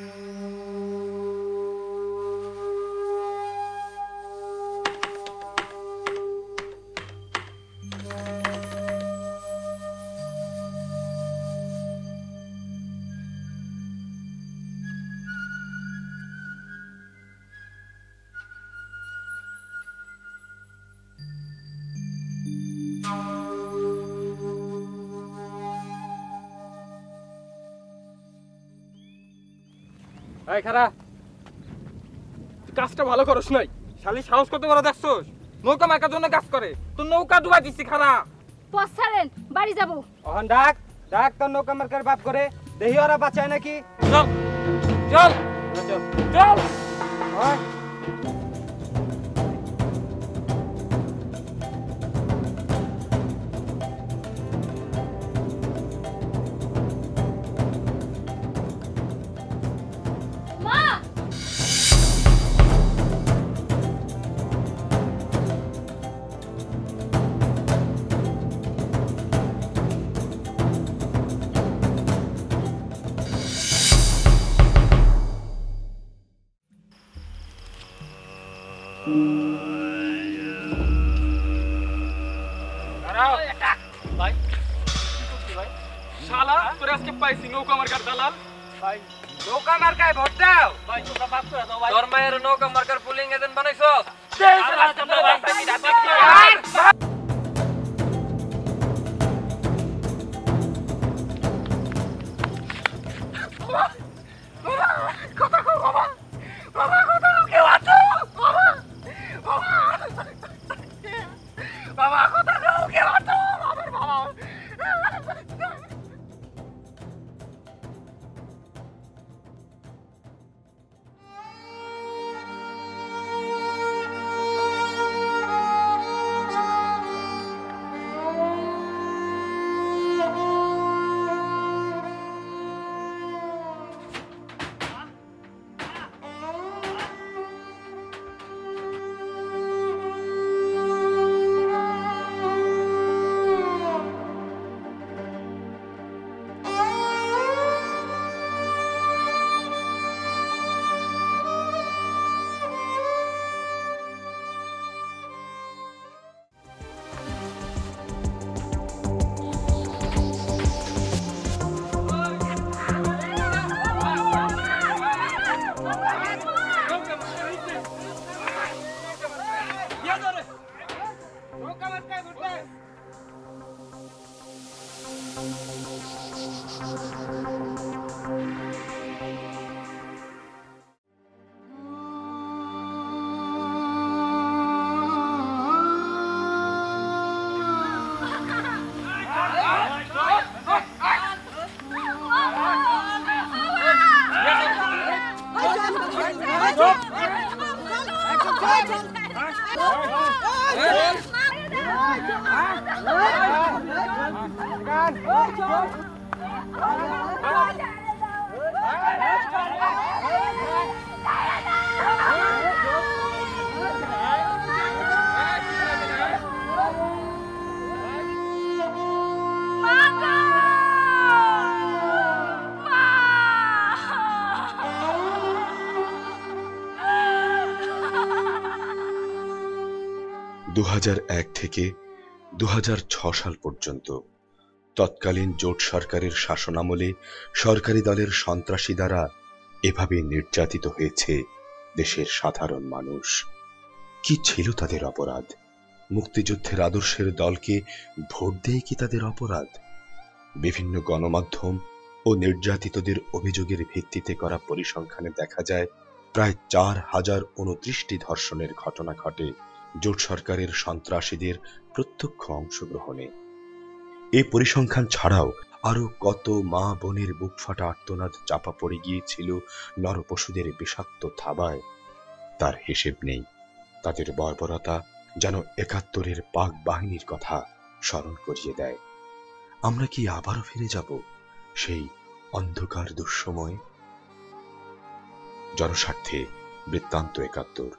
Mm-hmm. এই খারা তুই কাজটা ভালো করস নাই। শালি সাহস কত বড় দেখছস? নৌকা মার্কার জন্য কাজ করে। তোর নৌকা ডুবাই দিচ্ছি খারা। ছাড়েন বাড়ি যাব। অহন ডাক ডাক তোর নৌকা মার্কার বাপ করে। দেহি ওরা বাঁচায় নাকি? চল। চল। চল। হয় ভাই শালা তোরে আজকে পাইছি নৌকা মার্কার দালাল। ভাই। নৌকা মার্কায় ভোট দাও। ভাই তোমরা বাপ করে দাও ভাই। তোর মায়ের নৌকা marker polling agent Hả? Hả? Hả? Hả? দু হাজার এক থেকে দু সাল পর্যন্ত তৎকালীন জোট সরকারের শাসনামলে সরকারি দলের সন্ত্রাসী দ্বারা এভাবে নির্যাতিত হয়েছে দেশের সাধারণ মানুষ। কি ছিল তাদের অপরাধ? মুক্তিযুদ্ধের আদর্শের দলকে ভোট দেয় কি তাদের অপরাধ? বিভিন্ন গণমাধ্যম ও নির্যাতিতদের অভিযোগের ভিত্তিতে করা পরিসংখ্যানে দেখা যায়, প্রায় চার হাজার উনত্রিশটি ধর্ষণের ঘটনা ঘটে। জোট সরকারের সন্ত্রাসীদের প্রত্যক্ষ অংশগ্রহণে। এই পরিসংখ্যান ছাড়াও আরও কত মা বোনের বুক ফাটা আর্তনাদ চাপা পড়ে গিয়েছিল নরপশুদের বিষাক্ত থাবায়। তার হিসেব নেই। তাদের বর্বরতা যেন একাত্তরের পাক বাহিনীর কথা স্মরণ করিয়ে দেয়। আমরা কি আবারও ফিরে যাব সেই অন্ধকার দুঃসময়ে? জনস্বার্থে বৃত্তান্ত একাত্তর।